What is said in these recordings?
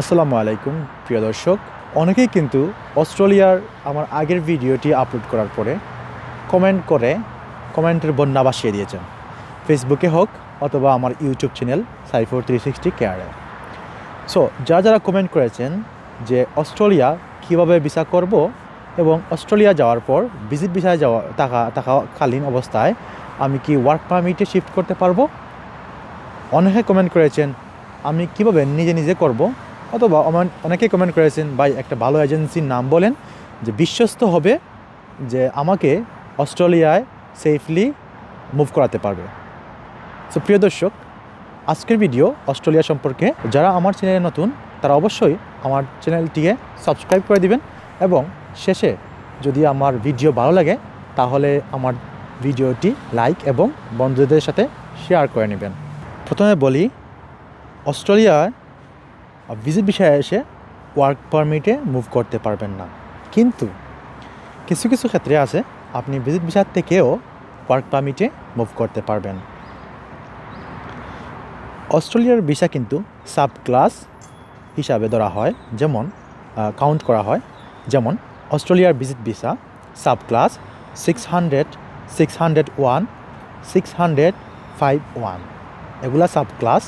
আসসালামু আলাইকুম, প্রিয় দর্শক। অনেকেই কিন্তু অস্ট্রেলিয়ার আমার আগের ভিডিওটি আপলোড করার পরে কমেন্ট করে কমেন্টের বন্যা বাসিয়ে দিয়েছেন। ফেসবুকে হোক অথবা আমার ইউটিউব চ্যানেল সাইফোর থ্রি সিক্সটি কেয়ারে। সো, যারা যারা কমেন্ট করেছেন যে অস্ট্রেলিয়া কীভাবে ভিসা করব এবং অস্ট্রেলিয়া যাওয়ার পর ভিজিট ভিসায় যাওয়া থাকা থাকাকালীন অবস্থায় আমি কি ওয়ার্ক পারমিটে শিফট করতে পারব? অনেকে কমেন্ট করেছেন, আমি কীভাবে নিজে নিজে করব? অথবা অনেকেই কমেন্ট করেছেন, ভাই, একটা ভালো এজেন্সির নাম বলেন যে বিশ্বস্ত হবে যে আমাকে অস্ট্রেলিয়ায় সেফলি মুভ করাতে পারবে। সো প্রিয় দর্শক, আজকের ভিডিও অস্ট্রেলিয়া সম্পর্কে, যারা আমার চ্যানেলে নতুন, তারা অবশ্যই আমার চ্যানেলটিকে সাবস্ক্রাইব করে দিবেন এবং শেষে যদি আমার ভিডিও ভালো লাগে, তাহলে আমার ভিডিওটি লাইক এবং বন্ধুদের সাথে শেয়ার করে নেবেন। প্রথমে বলি, অস্ট্রেলিয়ায় ভিজিট বিষয়ে এসে ওয়ার্ক পারমিটে মুভ করতে পারবেন না। কিন্তু কিছু কিছু ক্ষেত্রে আছে, আপনি ভিজিট ভিসার থেকেও ওয়ার্ক পারমিটে মুভ করতে পারবেন। অস্ট্রেলিয়ার ভিসা কিন্তু সাব ক্লাস হিসাবে ধরা হয়, যেমন কাউন্ট করা হয়। যেমন, অস্ট্রেলিয়ার visit visa sub class six hundred six hundred one six hundred five one এগুলা সাব ক্লাস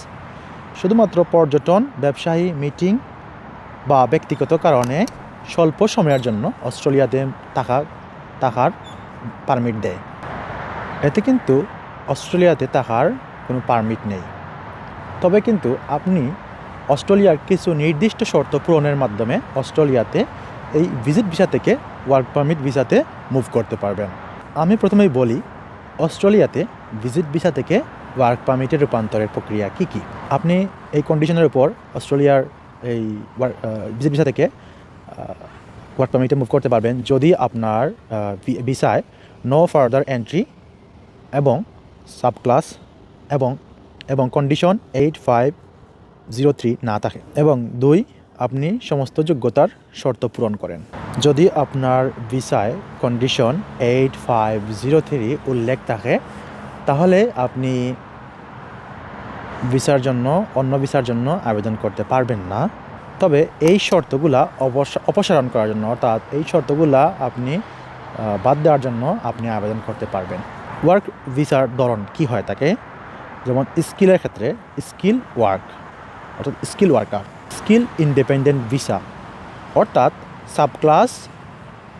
শুধুমাত্র পর্যটন, ব্যবসায়ী, মিটিং বা ব্যক্তিগত কারণে স্বল্প সময়ের জন্য অস্ট্রেলিয়াতে থাকা, থাকার পারমিট দেয়। এতে কিন্তু অস্ট্রেলিয়াতে থাকার কোনো পারমিট নেই। তবে কিন্তু আপনি অস্ট্রেলিয়ার কিছু নির্দিষ্ট শর্ত পূরণের মাধ্যমে অস্ট্রেলিয়াতে এই ভিজিট ভিসা থেকে ওয়ার্ক পারমিট ভিসাতে মুভ করতে পারবেন। আমি প্রথমেই বলি, অস্ট্রেলিয়াতে ভিজিট ভিসা থেকে ওয়ার্ক পারমিটের রূপান্তরের প্রক্রিয়া কী কী? আপনি এই কন্ডিশনের উপর অস্ট্রেলিয়ার এই ভিজিট ভিসা থেকে ওয়ার্ক পারমিটে মুভ করতে পারবেন যদি আপনার ভিসায় নো ফার্দার এন্ট্রি এবং সাব ক্লাস এবং এবং condition eight five zero three না থাকে। এবং দুই, আপনি সমস্ত যোগ্যতার শর্ত পূরণ করেন। যদি আপনার ভিসায় condition eight five zero three উল্লেখ থাকে, তাহলে আপনি ভিসার জন্য, অন্য ভিসার জন্য আবেদন করতে পারবেন না। তবে এই শর্তগুলা অপসারণ করার জন্য, অর্থাৎ এই শর্তগুলা আপনি বাদ দেওয়ার জন্য আপনি আবেদন করতে পারবেন। ওয়ার্ক ভিসার ধরন কি হয় তাকে? যেমন স্কিলের ক্ষেত্রে, স্কিল ওয়ার্ক, অর্থাৎ skill worker, skill independent visa, অর্থাৎ sub class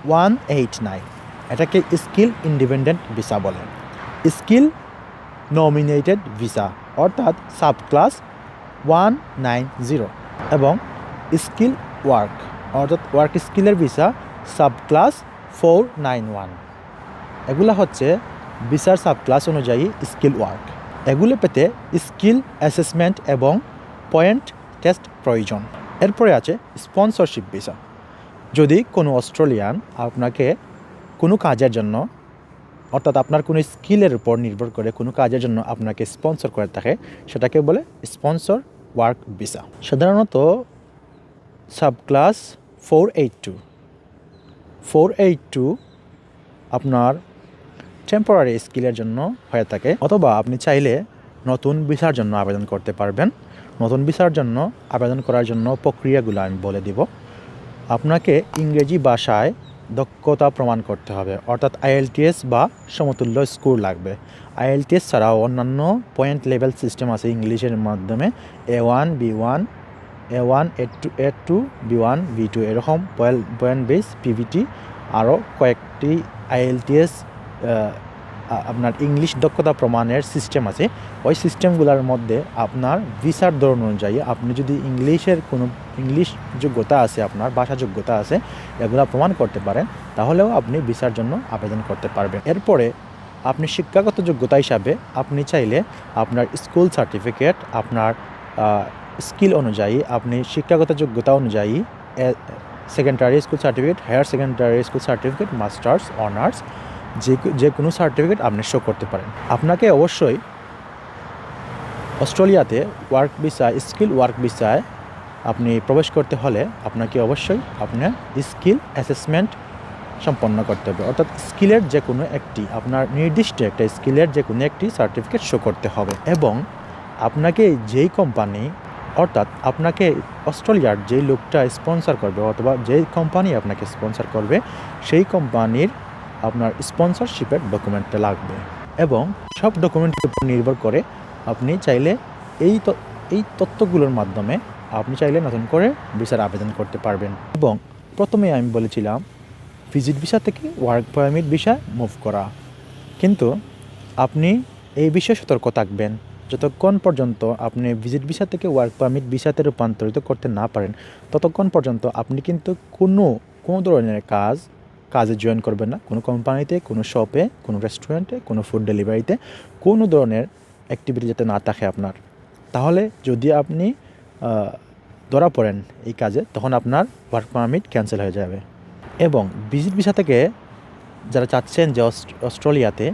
one eight nine, এটাকে স্কিল ইন্ডিপেন্ডেন্ট ভিসা বলে। স্কিল নমিনেটেড ভিসা অর্থাৎ sub class one nine zero এবং স্কিল ওয়ার্ক অর্থাৎ ওয়ার্ক স্কিলের visa sub class four nine one এগুলা হচ্ছে ভিসার সাব ক্লাস অনুযায়ী স্কিল ওয়ার্ক এগুলো পেতে স্কিল অ্যাসেসমেন্ট এবং পয়েন্ট টেস্ট প্রয়োজন। এরপরে আছে স্পন্সরশিপ ভিসা যদি কোনো অস্ট্রেলিয়ান আপনাকে কোনো কাজের জন্য অর্থাৎ আপনার কোনো স্কিলের উপর নির্ভর করে কোনো কাজের জন্য আপনাকে স্পন্সর করে থাকে, সেটাকে বলে স্পন্সর ওয়ার্ক ভিসা। সাধারণত sub class four eight two. Four eight two আপনার টেম্পোরারি স্কিলের জন্য হয়ে থাকে, অথবা আপনি চাইলে নতুন ভিসার জন্য আবেদন করতে পারবেন। নতুন ভিসার জন্য আবেদন করার জন্য প্রক্রিয়াগুলো আমি বলে দিব। আপনাকে ইংরেজি ভাষায় দক্ষতা প্রমাণ করতে হবে। অর্থাৎ আইএলটিএস বা সমতুল্য স্কোর লাগবে। আইএলটিএস ছাড়াও অন্যান্য পয়েন্ট লেভেল সিস্টেম আছে ইংলিশের মাধ্যমে। A one, B one, A one, A two A two, B one, B two. এরকম পয়েন্ট বেস পিভিটি আরও কয়েকটি আইএলটিএস আপনার ইংলিশ দক্ষতা প্রমাণের সিস্টেম আছে। ওই সিস্টেমগুলোর মধ্যে আপনার ভিসার ধরন অনুযায়ী আপনি যদি ইংলিশের কোনো ইংলিশ যোগ্যতা আছে, আপনার ভাষা যোগ্যতা আছে, এগুলো প্রমাণ করতে পারেন, তাহলেও আপনি ভিসার জন্য আবেদন করতে পারবেন। এরপরে আপনি শিক্ষাগত যোগ্যতা হিসাবে আপনি চাইলে আপনার স্কুল সার্টিফিকেট আপনার স্কিল অনুযায়ী আপনি শিক্ষাগত যোগ্যতা অনুযায়ী secondary school certificate higher secondary school certificate masters honours যে যে কোনো সার্টিফিকেট আপনি শো করতে পারেন। আপনাকে অবশ্যই অস্ট্রেলিয়াতে ওয়ার্ক ভিসা স্কিল ওয়ার্ক ভিসায় আপনি প্রবেশ করতে হলে আপনাকে অবশ্যই আপনার স্কিল অ্যাসেসমেন্ট সম্পন্ন করতে হবে। অর্থাৎ স্কিলের যে কোনো একটি, আপনার নির্দিষ্ট একটা স্কিলের যে কোনো একটি সার্টিফিকেট শো করতে হবে এবং আপনাকে যেই কোম্পানি অর্থাৎ আপনাকে অস্ট্রেলিয়ার যেই লোকটা স্পন্সর করবে অথবা যেই কোম্পানি আপনাকে স্পন্সর করবে, সেই কোম্পানির আপনার স্পন্সরশিপের ডকুমেন্টটা লাগবে এবং সব ডকুমেন্টের উপর নির্ভর করে আপনি চাইলে এই এই তথ্যগুলোর মাধ্যমে আপনি চাইলে নতুন করে ভিসার আবেদন করতে পারবেন। এবং প্রথমে আমি বলেছিলাম ভিজিট ভিসা থেকে ওয়ার্ক পারমিট ভিসা মুভ করা। কিন্তু আপনি এই বিষয়ে সতর্ক থাকবেন। যতক্ষণ পর্যন্ত আপনি ভিজিট ভিসা থেকে ওয়ার্ক পারমিট ভিসাতে রূপান্তরিত করতে না পারেন, ততক্ষণ পর্যন্ত আপনি কিন্তু কোনো কোনো ধরনের কাজ কাজে জয়েন করবেন না। কোনো কোম্পানিতে, কোনো শপে, কোনো রেস্টুরেন্টে, কোনো ফুড ডেলিভারিতে কোনো ধরনের অ্যাক্টিভিটি যাতে না থাকে আপনার। তাহলে যদি আপনি ধরা পড়েন এই কাজে, তখন আপনার ওয়ার্ক পারমিট ক্যান্সেল হয়ে যাবে। এবং ভিজিট ভিসা থেকে যারা চাচ্ছেন যে অস্ট- অস্ট্রেলিয়াতে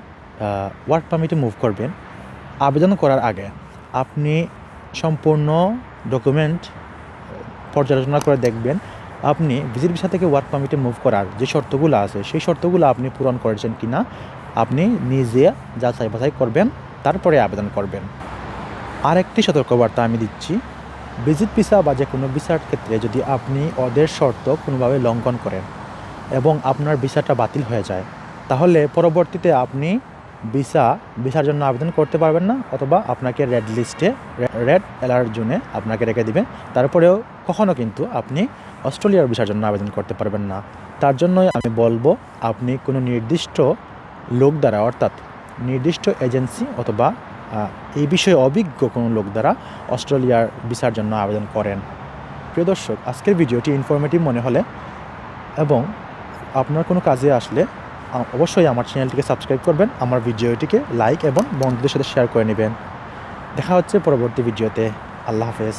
ওয়ার্ক পারমিটে মুভ করবেন, আবেদন করার আগে আপনি সম্পূর্ণ ডকুমেন্ট পর্যালোচনা করে দেখবেন আপনি ভিজিট ভিসা থেকে ওয়ার্ক পারমিটে মুভ করার যে শর্তগুলো আছে, সেই শর্তগুলো আপনি পূরণ করেছেন কি না আপনি নিজে যাচাই বাছাই করবেন, তারপরে আবেদন করবেন। আরেকটি সতর্কবার্তা আমি দিচ্ছি ভিজিট ভিসা বা যে কোনো ভিসার ক্ষেত্রে যদি আপনি ওদের শর্ত কোনোভাবে লঙ্ঘন করেন এবং আপনার ভিসাটা বাতিল হয়ে যায়, তাহলে পরবর্তীতে আপনি ভিসা ভিসার জন্য আবেদন করতে পারবেন না অথবা আপনাকে রেড লিস্টে রেড অ্যালার্ট জোনে আপনাকে রেখে দিবে। তারপরেও কখনও কিন্তু আপনি অস্ট্রেলিয়ার ভিসার জন্য আবেদন করতে পারবেন না। তার জন্যই আমি বলব, আপনি কোনো নির্দিষ্ট লোক দ্বারা, অর্থাৎ নির্দিষ্ট এজেন্সি অথবা এই বিষয়ে অভিজ্ঞ কোনো লোক দ্বারা অস্ট্রেলিয়ার ভিসার জন্য আবেদন করেন। প্রিয় দর্শক, আজকের ভিডিওটি ইনফরমেটিভ মনে হলে এবং আপনার কোনো কাজে আসলে অবশ্যই আমার চ্যানেলটিকে সাবস্ক্রাইব করবেন, আমার ভিডিওটিকে লাইক এবং বন্ধুদের সাথে শেয়ার করে নেবেন। দেখা হচ্ছে পরবর্তী ভিডিওতে। আল্লাহ হাফেজ।